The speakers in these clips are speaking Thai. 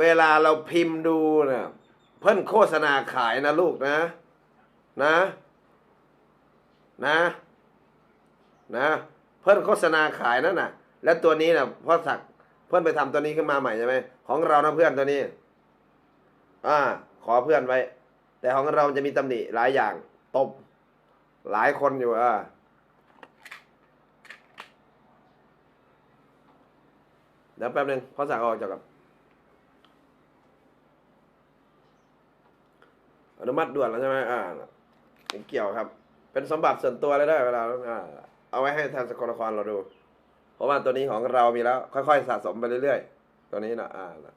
เวลาเราพิมพ์ดูเนี่ยเพิ่นโฆษณาขายนะลูกนะ นะ นะ นะ เพิ่นโฆษณาขายนั่นน่ะ แล้วตัวนี้น่ะพ่อศักเพื่อนไปทำตัวนี้ขึ้นมาใหม่ใช่ไหมของเรานะเพื่อนตัวนี้ อ่า ขอเพื่อนไว้ แต่ของเราจะมีตำหนิหลายอย่างตบหลายคนอยู่อ่าเดี๋ยวแป๊บนึงพ่อสั่งออกจากกับ นุมัติด่วนแล้วใช่ไหมอ่าไม่เกี่ยวครับ เป็นสมบัติส่วนตัวเลยได้เวลาอ่าเอาไว้ให้ทางสกลนครเราดู เพราะว่าตัวนี้ของเรามีแล้ว ค่อยๆสะสมไปเรื่อยๆ ตัวนี้นะอ่านะ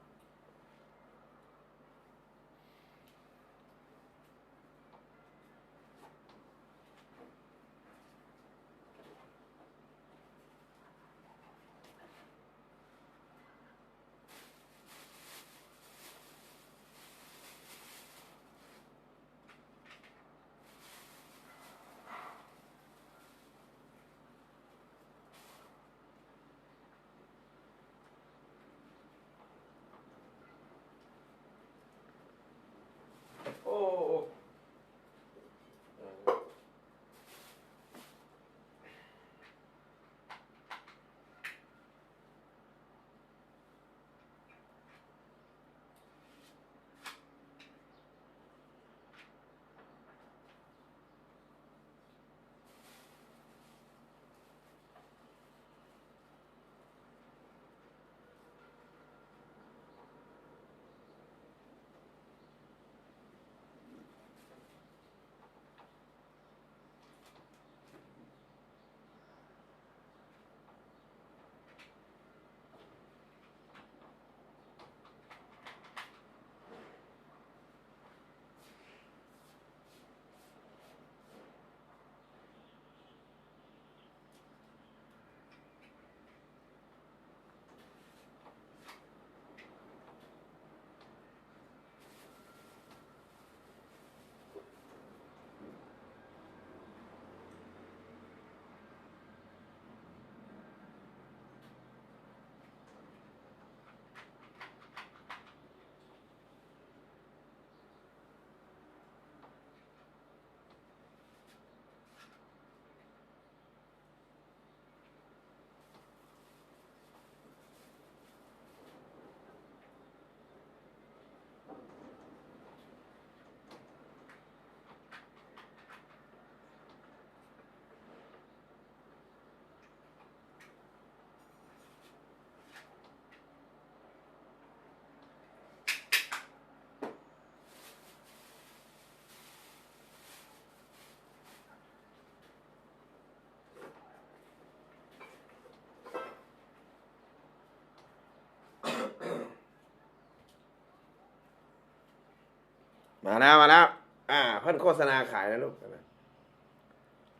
มาแล้วมาแล้ว อ่าเพิ่นโฆษณาขายนะลูกนะ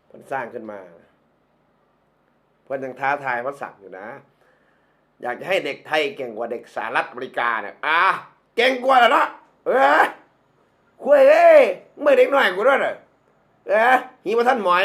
เพิ่นสร้างขึ้นมาเพิ่นยังท้าทายพระศักดิ์อยู่นะ อยากจะให้เด็กไทยเก่งกว่าเด็กสหรัฐอเมริกาเนี่ยอ่าเก่งกว่าแล้วเนาะเออคุยเอ้ยเมื่อเด็กหน่อยกูด้วยเหรอเออหีมาท่านหมอย